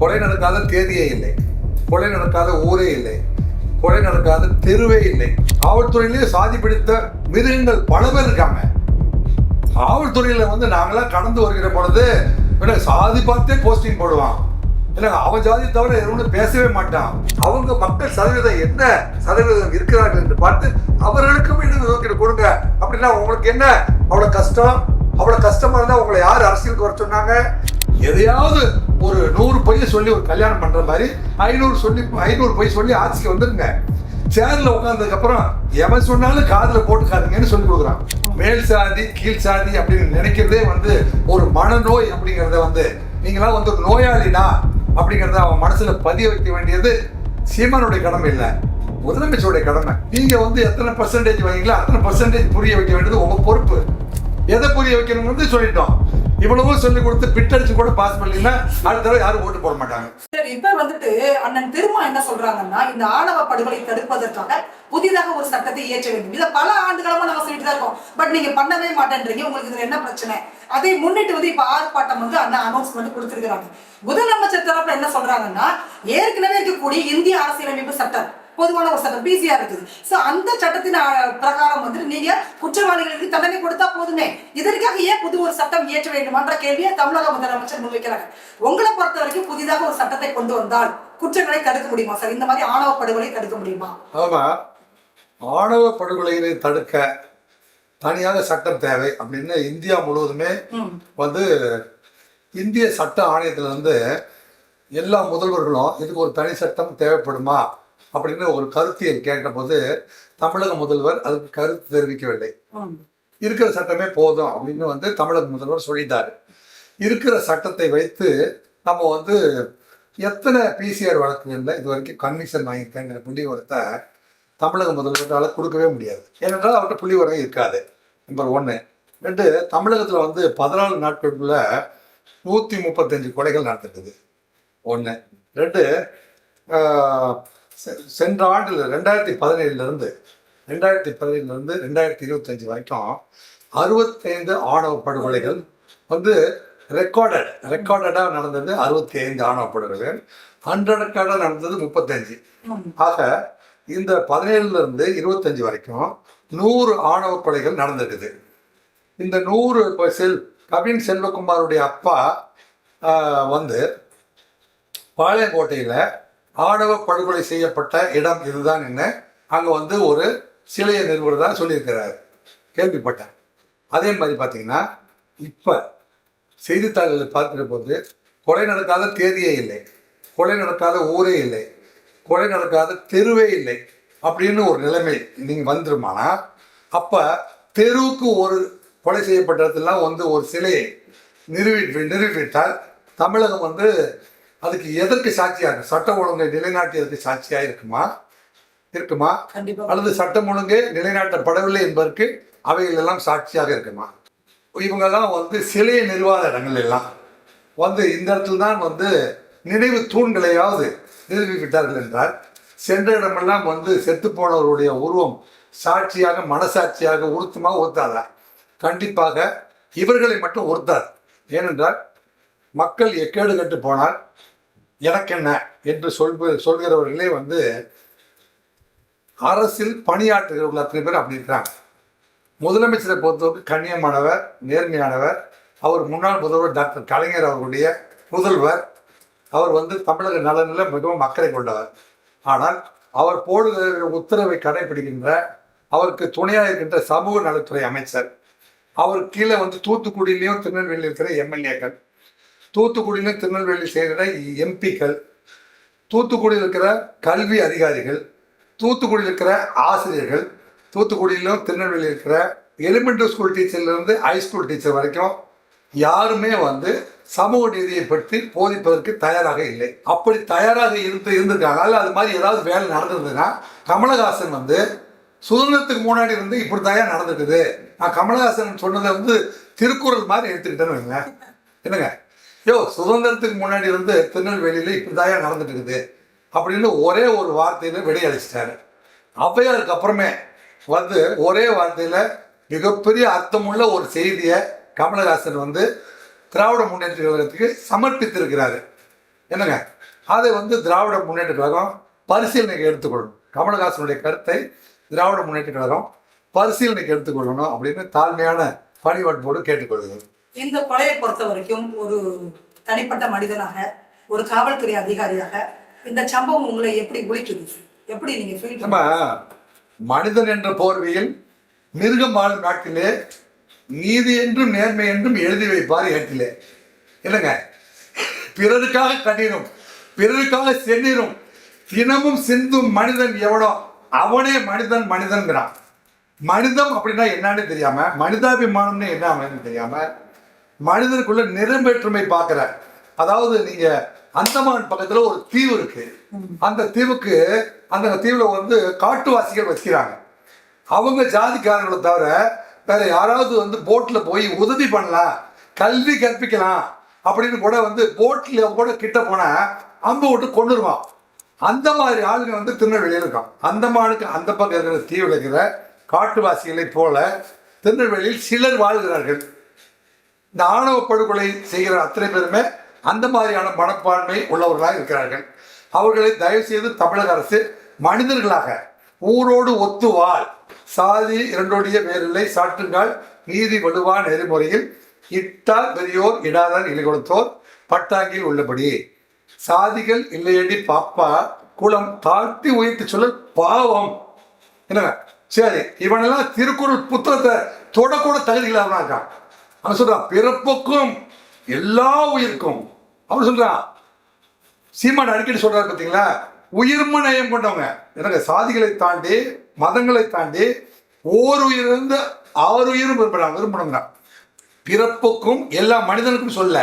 கொலை நடக்காத தேதியே இல்லை. கொலை நடக்காத ஊரே இல்லை. கொலை நடக்காத தெருவே இல்லை. காவல்துறையிலேயே சாதி பிடித்த மிருகங்கள் பல பேர் இருக்காங்க. காவல்துறையில வந்து நாங்களாம் கடந்து வருகிற பொழுது என்ன சாதி பார்த்தே போஸ்டிங் போடுவான். இல்லை அவன் ஜாதி தவிர எதுவும் பேசவே மாட்டான். அவங்க மக்கள் சதவீதம் என்ன சதவீதம் இருக்கிறார்கள் என்று பார்த்து அவர்களுக்கும் இடஒதுக்கீடு கொடுங்க. அப்படின்னா உங்களுக்கு என்ன? அவ்வளோ கஷ்டம். அவ்வளோ கஷ்டமா இருந்தால் உங்களை யார் அரசியலுக்கு வர சொன்னாங்க? எதையாவது ஒரு நூறு பொய்யை சொல்லி ஒரு கல்யாணம் பண்ற மாதிரி ஐநூறு சொல்லி ஐநூறு பொய் சொல்லி ஆட்சிக்கு வந்துருங்க. சேர்ல உட்காந்ததுக்கு அப்புறம் எவன் சொன்னாலும் காதுல போட்டுக்காதீங்கன்னு சொல்லி கொடுக்குறான். மேல் சாதி கீழ் சாதி அப்படின்னு நினைக்கிறதே வந்து ஒரு மனநோய் அப்படிங்கறத வந்து நீங்களாம் வந்து ஒரு நோயாளினா அப்படிங்கறத அவன் மனசுல பதிய வைக்க வேண்டியது சீமானுடைய கடமை இல்லை. முதலமைச்சருடைய கடமை. நீங்க வந்து எத்தனை பர்சன்டேஜ் வாங்கிங்களோ அத்தனை பர்சன்டேஜ் புரிய வைக்க வேண்டியது உங்க பொறுப்பு. எதை புரிய வைக்கணும்னு சொல்லிட்டோம். இவ்வளவும் சொல்லி கொடுத்து பிட்டடிச்சு கூட பாஸ் பண்ணீங்கன்னா அடுத்த தடவை யாரும் ஓட்டு போட மாட்டாங்க. சரி இப்ப வந்துட்டு அண்ணன் திருமா என்ன சொல்றாங்கன்னா இந்த ஆணவ படுகொலை தடுப்பதற்காக புதிதாக ஒரு சட்டத்தை இயற்ற வேண்டும். இதை பல ஆண்டுகளமா நம்ம சொல்லிட்டு தான் இருக்கோம். பட் நீங்க பண்ணவே மாட்டேன்றீங்க. உங்களுக்கு இதுல என்ன பிரச்சனை? அதை முன்னிட்டு வந்து இப்ப ஆர்ப்பாட்டம் வந்து அண்ணா அனௌன்ஸ்மெண்ட் கொடுத்திருக்கிறாங்க. முதலமைச்சர் தரப்புல என்ன சொல்றாங்கன்னா ஏற்கனவே இருக்கக்கூடிய இந்திய அரசியலமைப்பு சட்டம் பொதுவான ஒரு சட்டம் பிசிஆர் இருக்குது. சோ அந்த சட்டத்தின் பிரகாரம் வந்துட்டு நீங்க குற்றவாளிகளுக்கு தண்டனை கொடுத்தா போதுமே. இதற்காக ஏன் புது ஒரு சட்டம் இயற்ற வேண்டுமான்ற கேள்வியை தமிழக முதலமைச்சர் முன்வைக்கிறாங்க உங்களை பொறுத்த வரைக்கும் புதிதாக ஒரு சட்டத்தை கொண்டு வந்தால் குற்றங்களை தடுக்க முடியுமா? சார் இந்த மாதிரி ஆணவ படுகொலை தடுக்க முடியுமா? ஆமா. ஆணவ படுகொலைகளை தடுக்க தனியாக சட்டம் தேவை அப்படின்னு இந்தியா முழுவதுமே. வந்து இந்திய சட்ட ஆணையத்துல இருந்து எல்லா முதல்வர்களும் இதுக்கு ஒரு தனி சட்டம் தேவைப்படுமா? அப்படின்னு ஒரு கருத்தியல் கேட்டபோது தமிழக முதல்வர் அதுக்கு கருத்து தெரிவிக்கவில்லை. இருக்கிற சட்டமே போதும் அப்படின்னு வந்து தமிழக முதல்வர் சொல்லிட்டாரு. இருக்கிற சட்டத்தை வைத்து நம்ம வந்து எத்தனை பிசிஆர் வழக்குகள்ல இது வரைக்கும் கன்விக்ஷன் வாங்கியிருக்கேங்கிற புள்ளிவரத்தை தமிழக முதல்வரால் கொடுக்கவே முடியாது. ஏனென்றால் அவர்கிட்ட புள்ளிவரம் இருக்காது. நம்பர் ஒன்று ரெண்டு தமிழகத்தில் வந்து பதினாலு நாட்களுக்குள்ள நூற்றி முப்பத்தஞ்சு கொலைகள் நடந்துருக்குது. ஒன்று ரெண்டு சென்ற ஆண்டில் ரெண்டாயிரத்தி பதினேழுலேருந்து ரெண்டாயிரத்தி பதினேழுலேருந்து ரெண்டாயிரத்தி இருபத்தஞ்சு வரைக்கும் அறுபத்தைந்து ஆணவ படுகொலைகள் வந்து ரெக்கார்டட் ரெக்கார்டடாக நடந்தது அறுபத்தி ஐந்து ஆணவ படுகொலைகள். ஹண்ட்ரட் நடந்தது முப்பத்தஞ்சு. ஆக இந்த பதினேழுல இருந்து இருபத்தஞ்சு வரைக்கும் நூறு ஆணவ கொலைகள் நடந்திருக்குது. இந்த நூறு செல் கவின் செல்வகுமாருடைய அப்பா வந்து பாளையங்கோட்டையில் ஆணவ படுகொலை செய்யப்பட்ட இடம் இதுதான் என்ன? அங்கே வந்து ஒரு சிலையை நிறுவுறதா சொல்லியிருக்கிறாரு. கேள்விப்பட்டேன். அதே மாதிரி பார்த்தீங்கன்னா இப்போ செய்தித்தாள்களை பார்க்கிற போது கொலை நடக்காத தேதியே இல்லை. கொலை நடக்காத ஊரே இல்லை. கொலை நடக்காத தெருவே இல்லை அப்படின்னு ஒரு நிலைமை நீங்கள் வந்துருமானா? அப்போ தெருவுக்கு ஒரு கொலை செய்யப்பட்ட இடத்துலாம் வந்து ஒரு சிலையை நிறுவி நிறுவிவிட்டால் தமிழகம் வந்து அதுக்கு எதற்கு சாட்சியாக இருக்கும் சட்ட ஒழுங்கை நிலைநாட்டியதற்கு சாட்சியாக இருக்குமா? இருக்குமா? கண்டிப்பா. அல்லது சட்டம் ஒழுங்கு நிலைநாட்டப்படவில்லை என்பதற்கு அவைகள் எல்லாம் சாட்சியாக இருக்குமா? இவங்கெல்லாம் வந்து சிலையை நிறுவாத இடங்கள் எல்லாம். வந்து இந்த இடத்துல தான் வந்து நினைவு தூண்களையாவது நிறுவி விட்டார்கள் என்றால் சென்ற இடமெல்லாம் வந்து செத்து போனவருடைய உருவம் சாட்சியாக மனசாட்சியாக உறுத்துமா உறுத்தாதா? கண்டிப்பாக இவர்களை மட்டும் உறுத்தாது. ஏனென்றால் மக்கள் எக்கேடு கட்டு போனால் எனக்கென்ன என்று சொல்ப சொல்கிறவர்களே வந்து அரசில் பணியாற்றுகிறவர்கள் அத்தனை பேர் அப்படி இருக்கிறாங்க. முதலமைச்சரை பொறுத்தவரைக்கும் கண்ணியமானவர் நேர்மையானவர். அவர் முன்னாள் முதல்வர் டாக்டர் கலைஞர் அவர்களுடைய முதல்வர். அவர் வந்து தமிழக நலனில் மிகவும் அக்கறை கொண்டவர். ஆனால் அவர் போடுகிற உத்தரவை கடைபிடிக்கின்ற அவருக்கு துணையாக இருக்கின்ற சமூக நலத்துறை அமைச்சர். அவர் கீழே வந்து தூத்துக்குடியிலையும் திருநெல்வேலியில் இருக்கிற எம்எல்ஏக்கள். தூத்துக்குடியிலும் திருநெல்வேலி செய்கிற எம்பிக்கள் தூத்துக்குடியில் இருக்கிற கல்வி அதிகாரிகள் தூத்துக்குடியில் இருக்கிற ஆசிரியர்கள் தூத்துக்குடியிலும் திருநெல்வேலியில் இருக்கிற எலிமெண்டரி ஸ்கூல் டீச்சர்லேருந்து ஹை ஸ்கூல் டீச்சர் வரைக்கும் யாருமே வந்து சமூக நீதியை பற்றி போதிப்பதற்கு தயாராக இல்லை. அப்படி தயாராக இருந்து இருந்திருக்காங்க. அல்ல அது மாதிரி ஏதாவது வேலை நடந்திருந்ததுன்னா கமலஹாசன் வந்து சுதந்திரத்துக்கு முன்னாடி இருந்து இப்படி தயார் நடந்துக்குது. நான் கமலஹாசன் சொன்னதை வந்து திருக்குறள் மாதிரி எடுத்துக்கிட்டேன்னு வைங்களேன். என்னங்க? யோ சுதந்திரத்துக்கு முன்னாடி இருந்து திருநெல்வேலியில் இப்படிதாயா நடந்துட்டு இருக்குது அப்படின்னு ஒரே ஒரு வார்த்தையில விடையளிச்சிட்டாரு. ஔவையாருக்கு அப்புறமே வந்து ஒரே வார்த்தையில மிகப்பெரிய அர்த்தமுள்ள ஒரு செய்தியை கமலஹாசன் வந்து திராவிட முன்னேற்ற கழகத்துக்கு சமர்ப்பித்திருக்கிறாரு. என்னங்க? அதை வந்து திராவிட முன்னேற்ற கழகம் பரிசீலனைக்கு எடுத்துக்கொள்ளணும். கமலஹாசனுடைய கருத்தை திராவிட முன்னேற்ற கழகம் பரிசீலனைக்கு எடுத்துக்கொள்ளணும் அப்படின்னு தாழ்மையான பணிவன்போடு கேட்டுக்கொள்கிறேன் இந்த கொலையை பொறுத்த வரைக்கும் ஒரு தனிப்பட்ட மனிதனாக ஒரு காவல்துறை அதிகாரியாக இந்த சம்பவம் உங்களை எப்படி உழிக்குது எப்படி நீங்க ஃபீல் நம்ம மனிதன் என்ற போர்வையில் மிருகம் வாழும் நாட்டிலே நீதி என்றும் நேர்மை என்றும் எழுதி வைப்பார் ஏட்டிலே. இல்லைங்க பிறருக்காக கண்ணீரும் பிறருக்காக செந்நீரும் தினமும் சிந்தும் மனிதன் எவனோ அவனே மனிதன் மனிதன்கிறான். மனிதம் அப்படின்னா என்னன்னு தெரியாம மனிதாபிமானம்னு என்ன அப்படின்னு தெரியாம மனிதனுக்குள்ள நிறம்பேற்றுமை பார்க்குற. அதாவது நீங்க அந்தமான் பக்கத்துல ஒரு தீவு இருக்கு. அந்த தீவுக்கு அந்த தீவுல வந்து காட்டுவாசிகள் வச்சுக்கிறாங்க அவங்க ஜாதிக்காரங்களை தவிர வேற யாராவது வந்து போட்ல போய் உதவி பண்ணலாம் கல்வி கற்பிக்கலாம் அப்படின்னு கூட வந்து போட்ல கூட கிட்ட போனா அம்பு விட்டு கொண்டுருவான் அந்த மாதிரி ஆளுங்க வந்து திருநெல்வேலியில் இருக்கான். அந்தமானுக்கு அந்த பக்கம் இருக்கிற தீவில் இருக்கிற காட்டுவாசிகளை போல திருநெல்வேலியில் சிலர் வாழ்கிறார்கள். இந்த ஆணவ படுகொலை செய்கிற அத்தனை பேருமே அந்த மாதிரியான மனப்பான்மை உள்ளவர்களாக இருக்கிறார்கள். அவர்களை தயவு செய்து தமிழக அரசு மனிதர்களாக ஊரோடு ஒத்துவாள். சாதி இரண்டோடைய வேறில்லை. சாற்றுங்கள் நீதி வலுவா நெறிமுறையில் இட்டார் பெரியோர் இடாதார் இலை கொடுத்தோர் பட்டாங்கில் உள்ளபடி. சாதிகள் இல்லையடி பாப்பா குலம் தாழ்த்தி உயர்த்தி சொல்ல பாவம். என்னங்க? சரி இவனெல்லாம் திருக்குறள் புத்தகத்தை தொடக்கூட தகுதி இருக்கான். அவன் சொல்றான் பிறப்புக்கும் எல்லா உயிருக்கும். அவன் சொல்றான் சீமான் அடிக்கடி சொல்றாரு பார்த்தீங்களா உயிர்ம நயம் கொண்டவங்க. எனக்கு சாதிகளை தாண்டி மதங்களை தாண்டி ஓர் உயிரிலிருந்து ஆறு உயிரும் விரும்புறாங்க விரும்பணுங்க பிறப்புக்கும் எல்லா மனிதனுக்கும் சொல்ல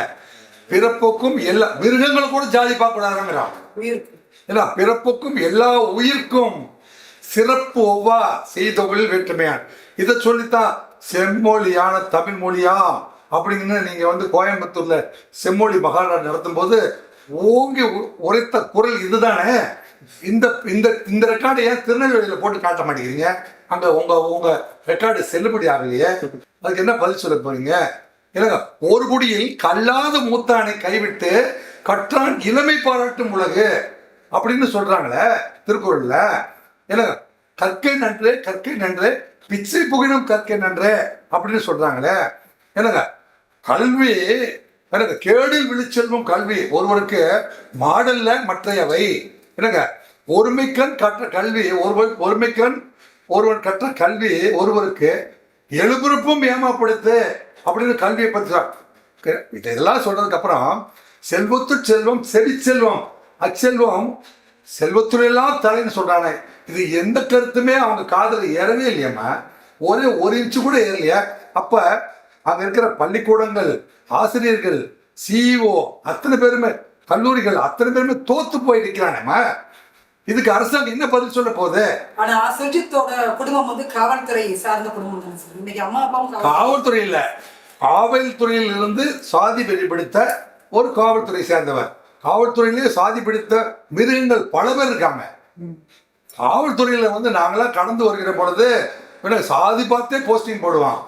பிறப்புக்கும் எல்லா மிருகங்களை கூட ஜாதி பார்க்க கூடாதுங்கிறான் உயிருக்கு. ஏன்னா பிறப்புக்கும் எல்லா உயிர்க்கும் சிறப்பு ஒவ்வா செய்தொழில் வேற்றுமையான். இதை சொல்லித்தான் செம்மொழியான தமிழ் மொழியா? அப்படின்னு நீங்க வந்து கோயம்புத்தூர்ல செம்மொழி மகாநாடு நடத்தும் போது ஓங்கி உரைத்த குரல் இதுதானே? இந்த இந்த இந்த ரெக்கார்டு ஏன் திருநெல்வேலியில போட்டு காட்ட மாட்டேங்கிறீங்க? அங்க உங்க உங்க ரெக்கார்டு செல்லுபடி ஆகலையே. அதுக்கு என்ன பதில் சொல்ல போறீங்க? இல்லைங்க ஒரு குடியில் கல்லாத மூத்தானை கைவிட்டு கற்றான் இளமை பாராட்டும் உலகு அப்படின்னு சொல்றாங்களே திருக்குறள்ல. என்னங்க கற்கை நன்று கற்கை நன்று. பிச்சை புகினும் கற்கை நன்று அப்படின்னு சொல்றாங்களே. என்னங்க? கல்வி எனக்கு கேடில் விழிச்செல்வம் கல்வி. ஒருவருக்கு மாடல்ல மற்றையவை. என்னங்க? ஒருமைக்கண் கற்ற கல்வி ஒருவர் ஒருமைக்கண் ஒருவன் கற்ற கல்வி ஒருவருக்கு எழுபுறப்பும் ஏமாப்படுத்து அப்படின்னு கல்வியை பற்றி இதெல்லாம் சொல்றதுக்கு அப்புறம் செல்வத்து செல்வம் செவி செல்வம் அச்செல்வம் செல்வத்துறையெல்லாம் தலைன்னு சொல்றானே. இது எந்த கருத்துமே அவங்க காதுல ஏறவே இல்லையம்மா ஒரே ஒரு இன்ச்சு கூட ஏறலையா. அப்ப அங்க இருக்கிற பள்ளிக்கூடங்கள் ஆசிரியர்கள் சிஇஓ அத்தனை பேருமே கல்லூரிகள் அத்தனை பேருமே தோத்து போய் நிற்கிறானேம்மா இதுக்கு அரசாங்கம் என்ன பதில் சொல்ல போகுது? ஆனா சுஜித்தோட குடும்பம் வந்து காவல்துறை சார்ந்த குடும்பம் இன்னைக்கு அம்மா அப்பாவும் காவல் காவல்துறை இல்ல. காவல்துறையில் இருந்து சாதி வெறி பிடித்த ஒரு காவல்துறை சேர்ந்தவர். காவல்துறையிலே சாதி பிடித்த மிருகங்கள் பல பேர் இருக்காங்க. காவல்துறையில் வந்து நாங்களாம் கடந்து வருகிற பொழுது எனக்கு சாதி பார்த்தே போஸ்டிங் போடுவான்.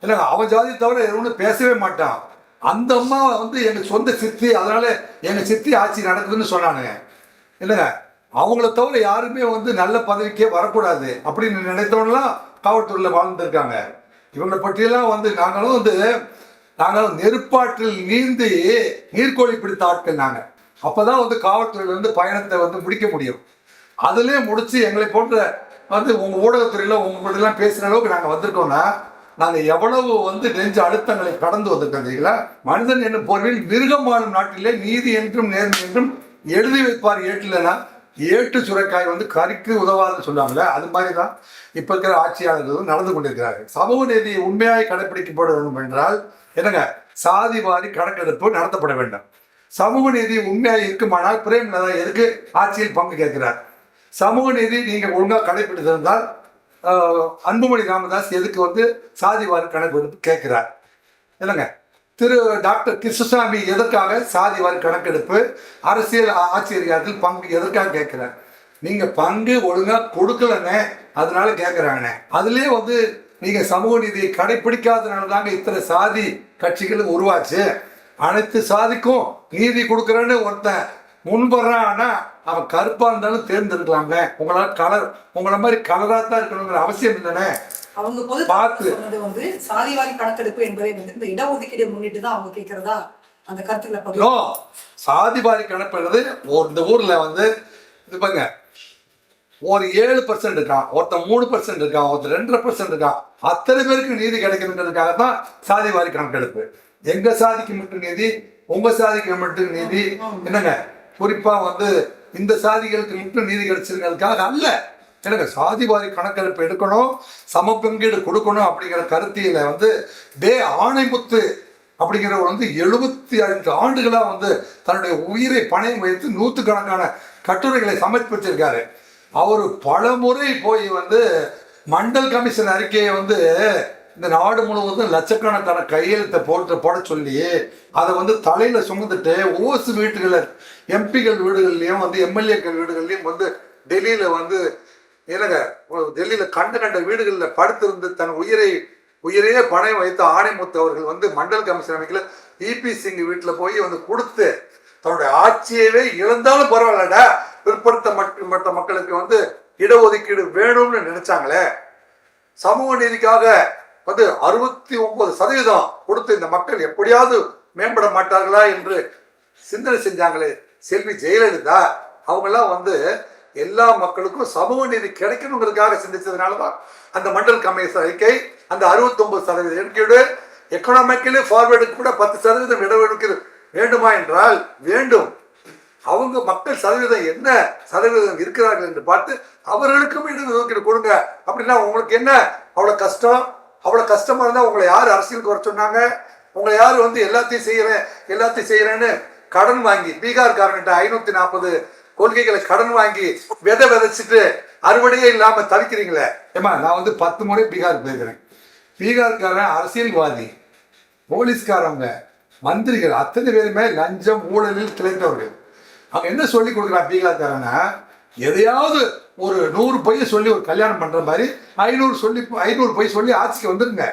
இல்லை அவன் ஜாதி தவிர எதுவும் பேசவே மாட்டான். அந்த அம்மா வந்து எங்கள் சொந்த சித்தி அதனால எங்கள் சித்தி ஆட்சி நடக்குதுன்னு சொன்னானுங்க. இல்லைங்க அவங்கள தவிர யாருமே வந்து நல்ல பதவிக்கே வரக்கூடாது அப்படின்னு நினைத்தவங்களாம் காவல்துறையில் வாழ்ந்துருக்காங்க. இவங்களை பற்றியெல்லாம் வந்து நாங்களும் வந்து நாங்களும் நெருப்பாற்றில் நீந்தி நீர்க்கோழி பிடித்த ஆட்கள் நாங்கள் அப்போதான் வந்து காவல்துறையிலேருந்து பயணத்தை வந்து முடிக்க முடியும். அதுலேயே முடிச்சு எங்களை போன்ற வந்து உங்கள் ஊடகத்துறையில் உங்களெல்லாம் பேசுகிற அளவுக்கு நாங்கள் வந்திருக்கோம்னா நாங்கள் எவ்வளவு வந்து நெஞ்ச அழுத்தங்களை கடந்து வந்திருக்கீங்களா மனிதன் என்னும் போர்வில் மிருகம் வாழும் நாட்டிலே நீதி என்றும் நேர்மை என்றும் எழுதி வைப்பார் ஏட்டில்னா ஏட்டு சுரைக்காய் வந்து கறிக்கு உதவாதுன்னு சொல்லுவாங்களே அது மாதிரி தான் இப்போ இருக்கிற ஆட்சியாளர்கள் நடந்து கொண்டிருக்கிறார்கள். சமூக நீதியை உண்மையாக கடைபிடிக்கப்பட வேண்டும் என்றால் என்னங்க சாதி வாரி கணக்கெடுப்பு நடத்தப்பட வேண்டும். சமூக நீதி உண்மையாக இருக்குமானால் பிரேமலதா எதுக்கு ஆட்சியில் பங்கு கேட்கிறார்? சமூக நீதி நீங்கள் ஒழுங்காக கடைபிடித்திருந்தால் அன்புமணி ராமதாஸ் எதுக்கு வந்து சாதி வாரி வந்து கேட்குறார்? இல்லைங்க திரு டாக்டர் கிருஷ்ணசாமி எதற்காக சாதிவாரி கணக்கெடுப்பு அரசியல் ஆ- பங்கு எதற்காக கேட்குறார்? நீங்கள் பங்கு ஒழுங்காக கொடுக்கலன்னு அதனால கேட்குறாங்கண்ணே. அதுலேயே வந்து நீங்கள் சமூக நீதியை கடைபிடிக்காதனால தாங்க இத்தனை சாதி கட்சிகள் உருவாச்சு. அனைத்து சாதிக்கும் நீதி கொடுக்குறேன்னு ஒருத்தன் முன் அவன் கருப்பா இருந்தாலும் தேர்ந்தெடுக்கலாம்ல உங்களால கலர் உங்களை மாதிரி கலரா தான் இருக்கணுங்கிற அவசியம் இல்லைண்ணே. அவங்க பொது பார்த்து. சொன்னது வந்து சாதிவாரி கணக்கெடுப்பு என்பதை வந்து இந்த இடஒதுக்கீடு முன்னிட்டு தான் அவங்க கேட்கறதா? அந்த கருத்துக்களை பதிவு நோ சாதிவாரி கணக்குறது ஒரு இந்த ஊர்ல வந்து இது பாருங்க. ஒரு ஏழு பர்சன்ட் இருக்கான் ஒருத்தன் மூணு பர்சன்ட் இருக்கான் ஒருத்தன் ரெண்டரை பர்சன்ட் இருக்கான் அத்தனை பேருக்கு நீதி கிடைக்கணுங்கிறதுக்காக தான் சாதிவாரி கணக்கெடுப்பு. எங்க சாதிக்கு மட்டும் நீதி உங்க சாதிக்கு மட்டும் நீதி. என்னங்க? குறிப்பா வந்து இந்த சாதிகளுக்கு மட்டும் நீதி கிடைச்சிருக்கிறதுக்காக அல்ல. எனக்கு சாதிவாரி கணக்கெடுப்பு எடுக்கணும் சம பங்கீடு கொடுக்கணும் அப்படிங்கிற கருத்தியில வந்து டே ஆணைமுத்து அப்படிங்கிறவர் வந்து எழுபத்தி ஐந்து ஆண்டுகளாக வந்து தன்னுடைய உயிரை பணயம் வைத்து நூற்றுக்கணக்கான கட்டுரைகளை சமர்ப்பிச்சிருக்காரு. அவர் பல முறை போய் வந்து மண்டல் கமிஷன் அறிக்கையை வந்து இந்த நாடு முழுவதும் லட்சக்கணக்கான கையெழுத்தை போட்டு போட சொல்லி அதை வந்து தலையில சுமந்துட்டு ஓசு வீட்டுகளில் எம்பிகள் வீடுகள்லையும் வந்து எம்எல்ஏக்கள் வீடுகள்லையும் வந்து டெல்லியில வந்து என்னங்க டெல்லியில கண்ட கண்ட வீடுகளில் படுத்திருந்து தன் உயிரை உயிரையே பணம் வைத்த ஆணைமுத்து அவர்கள் வந்து மண்டல் கமிஷன் அமைக்கல இபி சிங் வீட்டில் போய் வந்து கொடுத்து தன்னுடைய ஆட்சியவே இழந்தாலும் பரவாயில்லடா பிற்படுத்த மட்ட மற்ற மக்களுக்கு வந்து இடஒதுக்கீடு வேணும்னு நினைச்சாங்களே சமூக நீதிக்காக வந்து அறுபத்தி ஒன்பது சதவீதம் கொடுத்து இந்த மக்கள் எப்படியாவது மேம்பட மாட்டார்களா என்று சிந்தனை செஞ்சாங்களே. செல்வி ஜெயலலிதா அவங்கெல்லாம் வந்து எல்லா மக்களுக்கும் சமூக நீதி கிடைக்கணுங்கிறதுக்காக சிந்திச்சதுனால தான் அந்த மண்டல் கமிஷன் அறிக்கை அந்த 69% சதவீத இடஒதுக்கீடு எக்கனாமிக்கலி ஃபார்வேர்டுக்கு கூட பத்து சதவீதம் இடஒதுக்கீடு வேண்டுமா என்றால் வேண்டும். அவங்க மக்கள் சதவீதம் என்ன சதவீதம் இருக்கிறார்கள் என்று பார்த்து அவர்களுக்கும் இடஒதுக்கீடு கொடுங்க. அப்படின்னா உங்களுக்கு என்ன? அவ்வளோ கஷ்டம். அவ்வளோ கஷ்டமாக இருந்தால் உங்களை யார் அரசியலுக்கு வர சொன்னாங்க? உங்களை யார் வந்து எல்லாத்தையும் செய்கிறேன் எல்லாத்தையும் செய்கிறேன்னு கடன் வாங்கி பீகார்காரங்கிட்ட ஐநூற்றி நாற்பது கொள்கைகளை கடன் வாங்கி விதை விதைச்சிட்டு அறுவடையே இல்லாமல் தவிக்கிறீங்களே. ஏமா நான் வந்து பத்து முறை பீகார் போயிருக்கிறேன். பீகார்காரன் அரசியல்வாதி. போலீஸ்காரவங்க மந்திரிகள் அத்தனை பேருமே லஞ்சம் ஊழலில் திளைத்தவர்கள். அவங்க என்ன சொல்லி கொடுக்குறான் பீகார்காரனா? எதையாவது ஒரு நூறு பொய்ய சொல்லி ஒரு கல்யாணம் பண்ற மாதிரி ஐநூறு சொல்லி ஐநூறு பொய் சொல்லி ஆட்சிக்கு வந்துருங்க.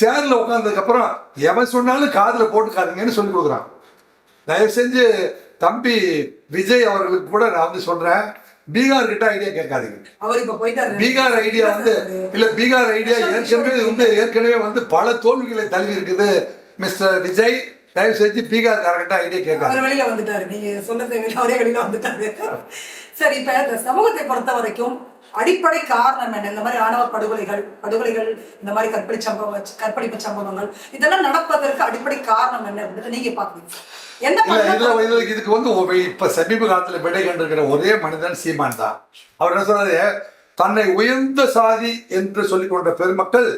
சேர்ல உட்கார்ந்ததுக்கு அப்புறம் எவன் சொன்னாலும் காதுல போட்டுக்காதீங்கன்னு சொல்லி கொடுக்குறான். தயவு செஞ்சு தம்பி விஜய் அவர்களுக்கு கூட நான் வந்து சொல்றேன். பீகார் கிட்ட ஐடியா கேட்காதீங்க. அவர் இப்ப போயிட்டாரு. பீகார் ஐடியா வந்து இல்ல பீகார் ஐடியா ஏற்கனவே வந்து ஏற்கனவே வந்து பல தோல்விகளை தள்ளி இருக்குது மிஸ்டர் விஜய். தயவு செஞ்சு பீகார் காரங்கிட்ட ஐடியா கேட்காது அவர் வெளியில வந்துட்டாரு. நீங்க தேவையில்லை அவரே வெளியில வந்துட்டாரு. சரி இப்ப இந்த சமூகத்தை பொறுத்த வரைக்கும் அடிப்படை காரணம் என்ன? இந்த மாதிரி ஆணவ படுகொலைகள் படுகொலைகள் இந்த மாதிரி கற்பழி சம்பவ கற்பழிப்பு சம்பவங்கள் இதெல்லாம் நடப்பதற்கு அடிப்படை காரணம் என்ன அப்படின்னு நீங்க பாக்குறீங்க இதுக்கு வந்து இப்ப சமீப காலத்துல விடை கண்டிருக்கிற ஒரே மனிதன் சீமான் தான். அவர் என்ன சொல்றாரு தன்னை உயர்ந்த சாதி என்று சொல்லிக் கொண்ட பெருமக்கள்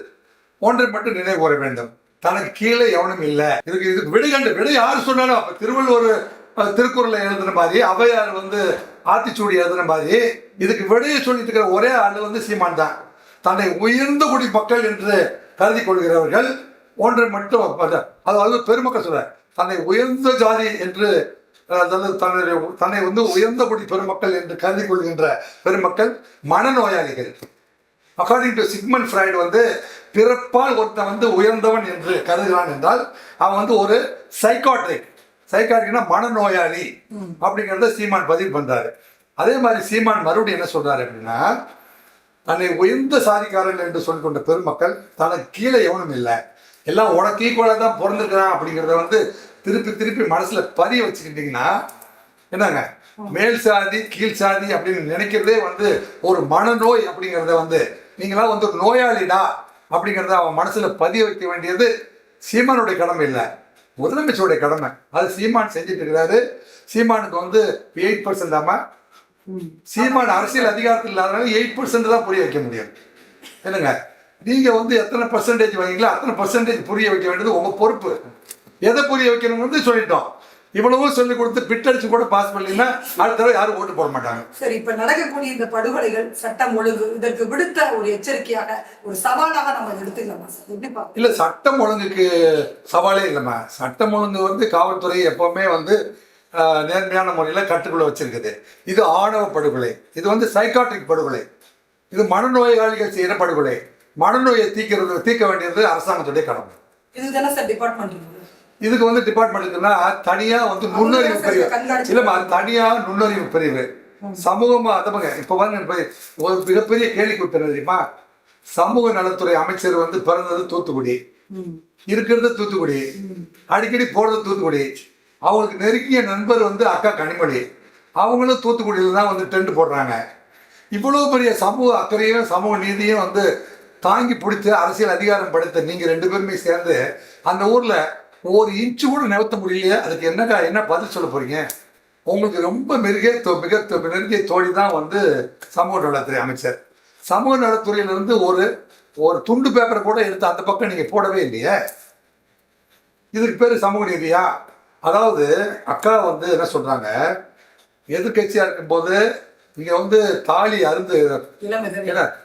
ஒன்றை மட்டும் நினைவு கூற வேண்டும். தனக்கு கீழே எவனும் இல்லை. இதுக்கு இதுக்கு விடை கண்டு யார் சொன்னாலும் அப்ப திருவள்ளுவர் திருக்குறளை எழுதுன மாதிரி அவையார் வந்து ஆத்திச்சூடி எழுதுன மாதிரி இதுக்கு விடையை சொல்லிட்டு இருக்கிற ஒரே ஆள் வந்து சீமான் தான். தன்னை உயர்ந்த குடி மக்கள் என்று கருதி கொள்கிறவர்கள் ஒன்றை மட்டும் அதாவது பெருமக்கள் சொல்ற தன்னை உயர்ந்த ஜாதி என்று அதாவது தன்னுடைய தன்னை வந்து உயர்ந்த குடி பெருமக்கள் என்று கருதி கொள்கின்ற பெருமக்கள் மனநோயாளிகள். அக்கார்டிங் டு சிக்மன் ஃப்ரைடு வந்து பிறப்பால் ஒருத்தன் வந்து உயர்ந்தவன் என்று கருதுகிறான் என்றால் அவன் வந்து ஒரு சைக்காட்ரிக் சைக்காட்ரிக்னா மனநோயாளி அப்படிங்கிறத சீமான் பதிவு பண்றாரு. அதே மாதிரி சீமான் மறுபடியும் என்ன சொல்றாரு அப்படின்னா தன்னை உயர்ந்த சாதிக்காரர்கள் என்று சொல்லிக்கொண்ட பெருமக்கள் தனக்கு கீழே எவனும் இல்லை. எல்லாம் உனக்கு ஈக்குவலாக தான் பிறந்திருக்கிறான் அப்படிங்கிறத வந்து திருப்பி திருப்பி மனசுல பதிய வச்சுக்கிட்டீங்கன்னா என்னங்க? மேல் சாதி கீழ் சாதி அப்படின்னு நினைக்கிறதே வந்து ஒரு மனநோய் அப்படிங்கிறத வந்து நீங்களாம் வந்து ஒரு நோயாளிடா அப்படிங்கிறத அவன் மனசுல பதிய வைக்க வேண்டியது சீமானுடைய கடமை இல்லை. முதலமைச்சருடைய கடமை. அது சீமான் செஞ்சுட்டு இருக்கிறாரு. சீமானுக்கு வந்து எயிட் பர்சன்ட் இல்லாம சீமான் அரசியல் அதிகாரத்தில் இல்லாதனால எயிட் பர்சன்ட் தான் புரிய வைக்க முடியும். என்னங்க? நீங்க வந்து எத்தனை பர்சன்டேஜ் வாங்கிங்களோ அத்தனை பர்சன்டேஜ் புரிய வைக்க வேண்டியது உங்க பொறுப்பு. எதை புரிய வைக்கணும்னு வந்து சொல்லிட்டோம். இவ்வளவோ சொல்லி கொடுத்து பிட்டடிச்சு கூட பாஸ் பண்ணீங்கன்னா அடுத்த தடவை யாரும் ஓட்டு போட மாட்டாங்க. சரி இப்ப நடக்கக்கூடிய இந்த படுகொலைகள் சட்டம் ஒழுங்கு இதற்கு விடுத்த ஒரு எச்சரிக்கையாக ஒரு சவாலாக நம்ம எடுத்துக்கலாமா இல்ல சட்டம் ஒழுங்குக்கு சவாலே இல்லைம்மா. சட்டம் ஒழுங்கு வந்து காவல்துறை எப்பவுமே வந்து நேர்மையான முறையில கட்டுக்குள்ள வச்சிருக்குது. இது ஆணவ படுகொலை. இது வந்து சைக்காட்ரிக் படுகொலை. இது மனநோயாளிகள் செய்யற படுகொலை. மனநோயை தீக்கிறது தீர்க்க வேண்டியது அரசாங்கத்துடைய கடமை. இதுக்கு தானே சார் டிபார்ட்மெண்ட் இதுக்கு வந்து டிபார்ட்மெண்ட் இருக்குன்னா தனியா வந்து நுண்ணறிவு பிரிவு. இல்லம்மா தனியா நுண்ணறிவு பிரிவு. சமூகமா அதவங்க இப்ப வந்து ஒரு மிகப்பெரிய கேள்வி கொடுத்தது தெரியுமா? சமூக நலத்துறை அமைச்சர் வந்து பிறந்தது தூத்துக்குடி. இருக்கிறது தூத்துக்குடி. அடிக்கடி போறது தூத்துக்குடி. அவங்களுக்கு நெருங்கிய நண்பர் வந்து அக்கா கனிமொழி. அவங்களும் தூத்துக்குடியில தான் வந்து டென்ட் போடுறாங்க. இவ்வளவு பெரிய சமூக அக்கறையும் சமூக நீதியும் வந்து தாங்கி பிடித்து அரசியல் அதிகாரம் படைத்த நீங்க ரெண்டு பேருமே சேர்ந்து அந்த ஊர்ல ஒரு இன்ச்சு கூட நிறுத்த முடியலையே அதுக்கு என்னக்கா என்ன பதில் சொல்ல போறீங்க? உங்களுக்கு ரொம்ப தொ- மிக தொ- நெருங்கிய தோழி தான் வந்து சமூக நலத்துறை அமைச்சர். சமூக நலத்துறையிலிருந்து ஒரு ஒரு துண்டு பேப்பரை கூட எடுத்து அந்த பக்கம் நீங்க போடவே இல்லையே. இதுக்கு பேரு சமூக நீதியா? அதாவது அக்கா வந்து என்ன சொல்றாங்க? எதிர்கட்சியா இருக்கும்போது இங்க வந்து தாலி அருந்து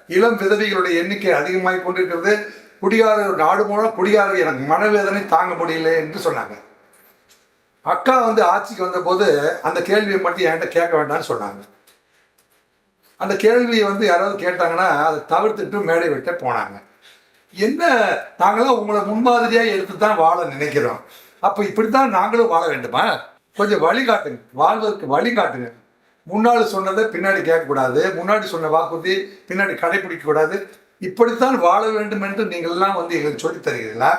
இளம் விதவைகளுடைய எண்ணிக்கை அதிகமாகி கொண்டிருக்கிறது. குடியார நாடு மூலம் குடியார எனக்கு மனவேதனை தாங்க முடியல என்று சொன்னாங்க. அக்கா வந்து ஆட்சிக்கு வந்தபோது அந்த கேள்வியை மட்டும் என்கிட்ட கேட்க வேண்டாம்னு சொன்னாங்க. அந்த கேள்வியை வந்து யாராவது கேட்டாங்கன்னா அதை தவிர்த்துட்டு மேடை விட்டு போனாங்க. என்ன நாங்களாம் உங்களை முன்மாதிரியாக எடுத்து தான் வாழ நினைக்கிறோம். அப்போ இப்படி தான் நாங்களும் வாழ வேண்டுமா? கொஞ்சம் வழி காட்டுங்க வாழ்வதற்கு வழி காட்டுங்க முன்னாடி சொன்னதை பின்னாடி கேட்கக்கூடாது. முன்னாடி சொன்ன வாக்குறுதி பின்னாடி கடைபிடிக்கக்கூடாது. இப்படித்தான் வாழ வேண்டும் என்று நீங்கள் எல்லாம் வந்து எங்களுக்கு சொல்லித் தருகிறீர்களா?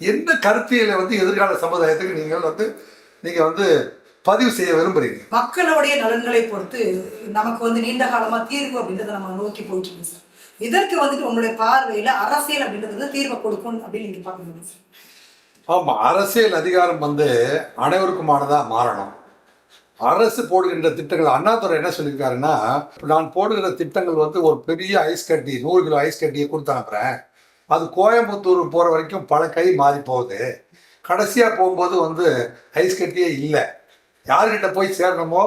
என்ன கருத்தியலை வந்து எதிர்கால சமுதாயத்துக்கு நீங்கள் வந்து நீங்க வந்து பதிவு செய்ய விரும்புறீங்க மக்களுடைய நலன்களை பொறுத்து நமக்கு வந்து நீண்ட காலமா தீர்வு அப்படின்றத நம்ம நோக்கி போயிட்டு இருக்கோம் சார். இதற்கு வந்துட்டு உங்களுடைய பார்வையில அரசியல் அப்படின்றது வந்து தீர்வை கொடுக்கும் அப்படின்னு நீங்க பாக்குறீங்க சார். ஆமா அரசியல் அதிகாரம் வந்து அனைவருக்குமானதா மாறணும். அரசு போடுகின்ற திட்டங்கள் அண்ணாதுரை என்ன சொல்லியிருக்காருன்னா நான் போடுகிற திட்டங்கள் வந்து ஒரு பெரிய ஐஸ் கட்டி நூறு கிலோ ஐஸ் கட்டியை கொடுத்து அனுப்புகிறேன் அது கோயம்புத்தூர் போகிற வரைக்கும் பல கை மாறி போகுது. கடைசியாக போகும்போது வந்து ஐஸ் கட்டியே இல்லை. யார்கிட்ட போய் சேரணுமோ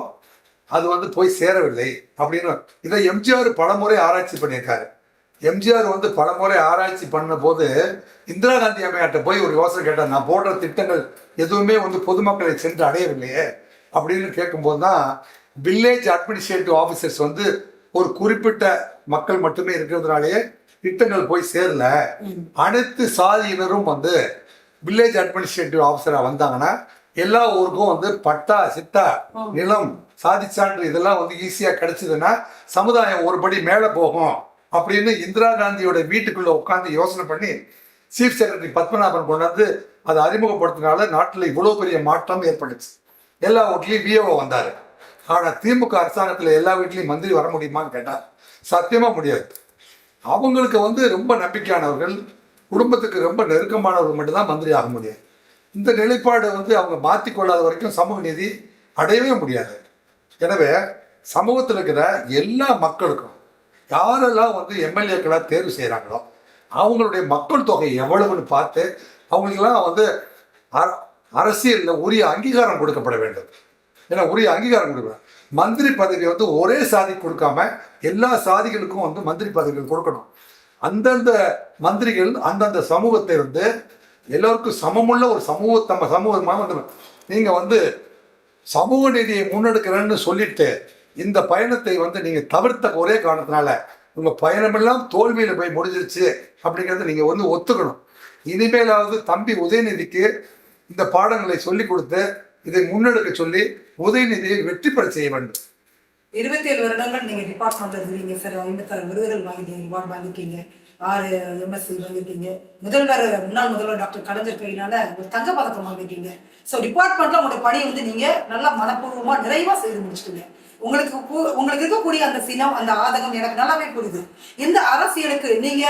அது வந்து போய் சேரவில்லை அப்படின்னு. இதை எம்ஜிஆர் பலமுறை ஆராய்ச்சி பண்ணியிருக்காரு. எம்ஜிஆர் வந்து பலமுறை ஆராய்ச்சி பண்ண போது இந்திரா காந்தி அம்மையாட்ட போய் ஒரு யோசனை கேட்டார் நான் போடுற திட்டங்கள் எதுவுமே வந்து பொதுமக்களை சென்று அடையவில்லையே. அப்படின்னு கேட்கும்போது தான் வில்லேஜ் அட்மினிஸ்ட்ரேட்டிவ் ஆஃபீஸர்ஸ் வந்து ஒரு குறிப்பிட்ட மக்கள் மட்டுமே இருக்கிறதுனாலேயே திட்டங்கள் போய் சேரல. அனைத்து சாதியினரும் வந்து வில்லேஜ் அட்மினிஸ்ட்ரேட்டிவ் ஆஃபீஸராக வந்தாங்கன்னா எல்லா ஊருக்கும் வந்து பட்டா சிட்டா நிலம் சாதி சான்று இதெல்லாம் வந்து ஈஸியாக கிடைச்சதுன்னா சமுதாயம் ஒருபடி மேலே போகும் அப்படின்னு இந்திரா காந்தியோட வீட்டுக்குள்ள உட்காந்து யோசனை பண்ணி சீஃப் செக்ரட்டரி பத்மநாபன் கொண்டாந்து அதை அறிமுகப்படுத்தினால நாட்டில் இவ்வளோ பெரிய மாற்றம் ஏற்பட்டுச்சு. எல்லா வீட்லேயும் விஏஓ வந்தார். ஆனால் திமுக அரசாங்கத்தில் எல்லா வீட்லேயும் மந்திரி வர முடியுமான்னு கேட்டால் சத்தியமாக முடியாது. அவங்களுக்கு வந்து ரொம்ப நம்பிக்கையானவர்கள் குடும்பத்துக்கு ரொம்ப நெருக்கமானவர்கள் மட்டும்தான் மந்திரி ஆக முடியும். இந்த நிலைப்பாடை வந்து அவங்க மாற்றிக்கொள்ளாத வரைக்கும் சமூக நீதி அடையவே முடியாது. எனவே சமூகத்தில் இருக்கிற எல்லா மக்களுக்கும் யாரெல்லாம் வந்து எம்எல்ஏக்களாக தேர்வு செய்கிறாங்களோ அவங்களுடைய மக்கள் தொகை எவ்வளவுன்னு பார்த்து அவங்களுக்கெல்லாம் வந்து அரசியலில் உரிய அங்கீகாரம் கொடுக்கப்பட வேண்டும். ஏன்னா உரிய அங்கீகாரம் கொடுக்கணும். மந்திரி பதவி வந்து ஒரே சாதி கொடுக்காம எல்லா சாதிகளுக்கும் வந்து மந்திரி பதவிகள் கொடுக்கணும். அந்தந்த மந்திரிகள் அந்தந்த சமூகத்தை வந்து எல்லோருக்கும் சமமுள்ள ஒரு சமூக நம்ம சமூகமாக வந்து நீங்கள் வந்து சமூக நீதியை முன்னெடுக்கிறேன்னு சொல்லிட்டு இந்த பயணத்தை வந்து நீங்கள் தவிர்த்த ஒரே காரணத்தினால உங்கள் பயணமெல்லாம் தோல்வியில் போய் முடிஞ்சிருச்சு அப்படிங்கிறத நீங்கள் வந்து ஒத்துக்கணும். இனிமேலாவது தம்பி உதயநிதிக்கு இந்த பாடங்களை சொல்லிக் கொடுத்து இதை முன்னெடுக்க சொல்லி உதயநிதியை வெற்றி பெற செய்ய வேண்டும். இருபத்தி ஏழு வருடங்கள் நீங்க டிபார்ட்மெண்ட்ல இருக்கிறீங்க சார் ஐம்பத்தாறு விருதுகள் வாங்கிட்டீங்க ரிவார்டு வாங்கிட்டீங்க ஆறு எம்எஸ்சி வாங்கிட்டீங்க. முதல்வர் முன்னாள் முதல்வர் டாக்டர் கலைஞர் கையினால ஒரு தங்க பதக்கம் வாங்கிட்டீங்க. ஸோ டிபார்ட்மெண்ட்ல உங்களுடைய பணி வந்து நீங்க நல்லா மனப்பூர்வமா நிறைவா செய்து முடிச்சிட்டீங்க. உங்களுக்கு உங்களுக்கு இருக்கக்கூடிய அந்த சினம் அந்த ஆதகம் எனக்கு நல்லாவே புரியுது. இந்த அரசியலுக்கு நீங்க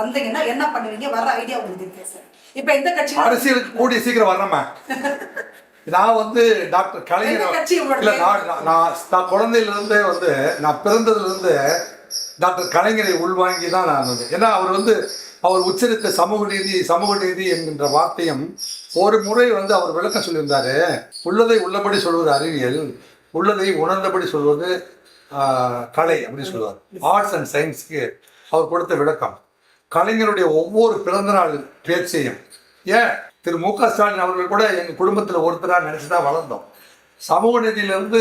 வந்தீங்கன்னா என்ன பண்ணுவீங்க? வர ஐடியா உங்களுக்கு இருக்கேன் சார் இப்ப எந்த கட்சி அரசியலுக்கு கூடிய சீக்கிரம் வரணுமா நான் வந்து டாக்டர் கலைஞர் இல்ல நான் நான் நான் நான் குழந்தையில இருந்தே வந்து நான் பிறந்ததுல இருந்து டாக்டர் கலைஞரை உள்வாங்கி தான் நான் வந்து ஏன்னா அவர் வந்து அவர் உச்சரித்த சமூக நீதி சமூக நீதி என்கின்ற வார்த்தையும் ஒரு முறை வந்து அவர் விளக்கம் சொல்லியிருந்தாரு. உள்ளதை உள்ளபடி சொல்வது அறிவியல் உள்ளதை உணர்ந்தபடி சொல்வது கலை அப்படின்னு சொல்லுவார். ஆர்ட்ஸ் அண்ட் சயின்ஸ்க்கு அவர் கொடுத்த விளக்கம். கலைஞருடைய ஒவ்வொரு பிறந்தநாள் பேச்சையும் ஏன்? திரு மு க ஸ்டாலின் அவர்கள் கூட எங்கள் குடும்பத்தில் ஒருத்தராக நினச்சி தான் வளர்ந்தோம். சமூக நீதியிலிருந்து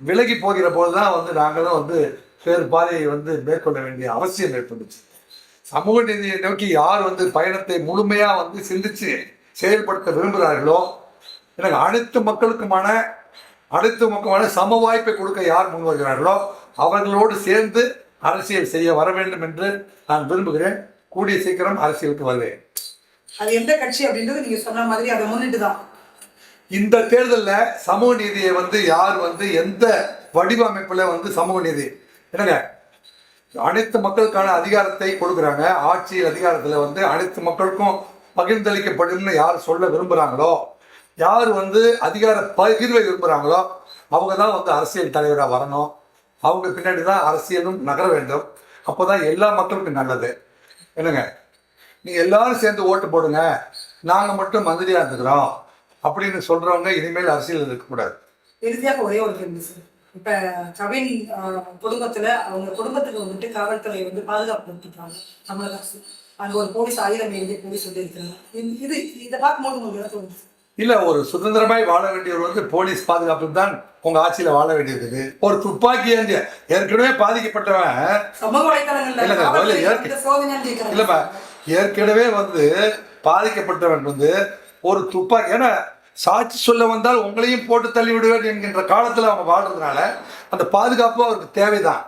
விலகி போகிற போது தான் வந்து நாங்களும் வந்து வேறு பாதையை வந்து மேற்கொள்ள வேண்டிய அவசியம் ஏற்பட்டுச்சு. சமூக நீதியை நோக்கி யார் வந்து பயணத்தை முழுமையாக வந்து சிந்திச்சு செயல்படுத்த விரும்புகிறார்களோ எனக்கு அனைத்து மக்களுக்குமான அனைத்து மக்களுமான சம வாய்ப்பை கொடுக்க யார் முன் வருகிறார்களோ அவர்களோடு சேர்ந்து அரசியல் செய்ய வர வேண்டும் என்று நான் விரும்புகிறேன். கூடிய சீக்கிரம் அரசியலுக்கு வருவேன். அது எந்த கட்சி அப்படின்றது நீங்க சொன்ன மாதிரி அதை முன்னிட்டு தான் இந்த தேர்தலில் சமூக நீதியை வந்து யார் வந்து எந்த வடிவமைப்பில் வந்து சமூக நீதி? என்னங்க? அனைத்து மக்களுக்கான அதிகாரத்தை கொடுக்குறாங்க. ஆட்சி அதிகாரத்தில் வந்து அனைத்து மக்களுக்கும் பகிர்ந்தளிக்கப்படும்னு யார் சொல்ல விரும்புகிறாங்களோ யார் வந்து அதிகார பகிர்வை விரும்புகிறாங்களோ அவங்க தான் வந்து அரசியல் தலைவராக வரணும். அவங்க பின்னாடி தான் அரசியலும் நகர வேண்டும். அப்போ தான் எல்லா மக்களுக்கும் நல்லது. என்னங்க? நீங்கள் எல்லாரும் சேர்ந்து ஓட்டு போடுங்க. நாங்கள் மட்டும் மந்திரியாக இருந்துக்கிறோம். அப்படின்னு சொல்கிறவங்க இனிமேல் அரசியல் இருக்கக்கூடாது இறுதியாக ஒரே ஒரு கேள்வி சார் இப்ப கவின் குடும்பத்துல அவங்க குடும்பத்துக்கு வந்துட்டு காவல்துறை வந்து பாதுகாப்பு கொடுத்துருக்காங்க. தமிழக அரசு. அங்க ஒரு போலீஸ் ஆயுதம் எழுதி போலீஸ் வந்து இருக்கிறாங்க. இது இதை பார்க்கும்போது உங்களுக்கு என்ன தோணுது இல்லை ஒரு சுதந்திரமாய் வாழ வேண்டியவர் வந்து போலீஸ் பாதுகாப்பு தான் உங்கள் ஆட்சியில் வாழ வேண்டியது ஒரு துப்பாக்கி ஏந்தி ஏற்கனவே பாதிக்கப்பட்டவன். இல்லைப்பா ஏற்கனவே வந்து பாதிக்கப்பட்டவன் வந்து ஒரு துப்பாக்கி ஏன்னா சாட்சி சொல்ல வந்தால் உங்களையும் போட்டு தள்ளி விடுவேன் என்கின்ற காலத்தில் அவங்க வாழ்றதுனால அந்த பாதுகாப்பு அவருக்கு தேவைதான்.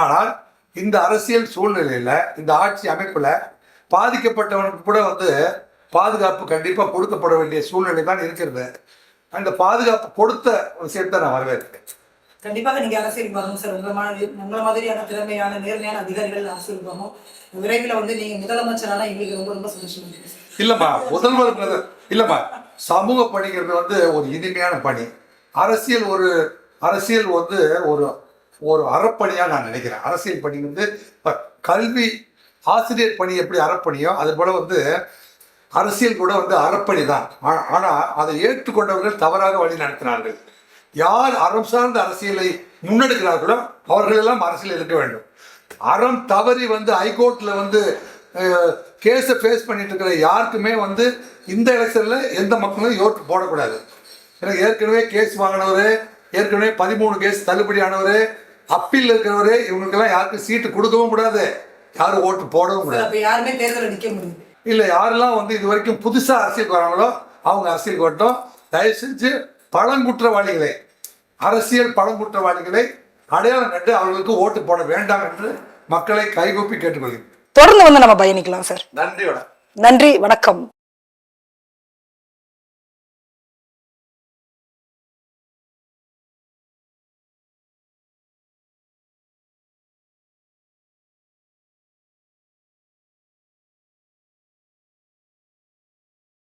ஆனால் இந்த அரசியல் சூழ்நிலையில் இந்த ஆட்சி அமைப்பில் பாதிக்கப்பட்டவனுக்கு கூட வந்து பாதுகாப்பு கண்டிப்பாக கொடுக்கப்பட வேண்டிய சூழ்நிலை தான் இருக்கிறது. அந்த பாதுகாப்பு கொடுத்த விஷயத்தை நான் வரவேற்கிறேன். கண்டிப்பாக நீங்க அரசியல் வரணும் சார். உங்களை உங்களை மாதிரியான திறமையான நேர்மையான அதிகாரிகள் அரசியலுக்கு வரணும் விரைவில் வந்து நீங்க முதலமைச்சரான எங்களுக்கு ரொம்ப ரொம்ப சந்தோஷம் இருக்கு முதல்வர் இல்லம்மா சமூக பணிங்கிறது வந்து ஒரு இனிமையான பணி. அரசியல் ஒரு அரசியல் வந்து ஒரு ஒரு அறப்பணியாக நான் நினைக்கிறேன். அரசியல் பணி வந்து இப்ப கல்வி ஆசிரியர் பணி எப்படி அறப்பணியோ அது போல வந்து அரசியல் கூட வந்து அறப்பணி தான். ஆ- ஆனால் அதை ஏற்றுக்கொண்டவர்கள் தவறாக வழி நடத்தினார்கள். யார் அறம் சார்ந்த அரசியலை முன்னெடுக்கிறார்களோ அவர்கள் எல்லாம் அரசியல் இருக்க வேண்டும். அறம் தவறி வந்து ஹைகோர்ட்டில் வந்து கேஸை ஃபேஸ் பண்ணிட்டு இருக்கிற யாருக்குமே வந்து இந்த எலெக்ஷனில் எந்த மக்களும் ஓட்டு போடக்கூடாது. ஏன்னா ஏற்கனவே கேஸ் வாங்கினவர் ஏற்கனவே பதிமூணு கேஸ் தள்ளுபடி ஆனவர் அப்பீல் இருக்கிறவர் இவங்களுக்கெல்லாம் யாருக்கும் சீட்டு கொடுக்கவும் கூடாது. யாரும் ஓட்டு போடவும் கூடாது. யாருமே தேர்தலில் நிக்க முடியும் இல்லை யாரெல்லாம் வந்து இது வரைக்கும் புதுசாக அரசியலுக்கு வராங்களோ அவங்க அரசியலுக்கு வரட்டும். தயவு செஞ்சு பழங்குற்றவாளிகளை அரசியல் பழங்குற்றவாளிகளை அடையாளம் கண்டு அவர்களுக்கு ஓட்டு போட வேண்டாம் என்று மக்களை கைகூப்பி கேட்டுக்கொள்கிறேன். தொடர்ந்து வந்து நம்ம பயணிக்கலாம் சார். நன்றி நன்றி வணக்கம்.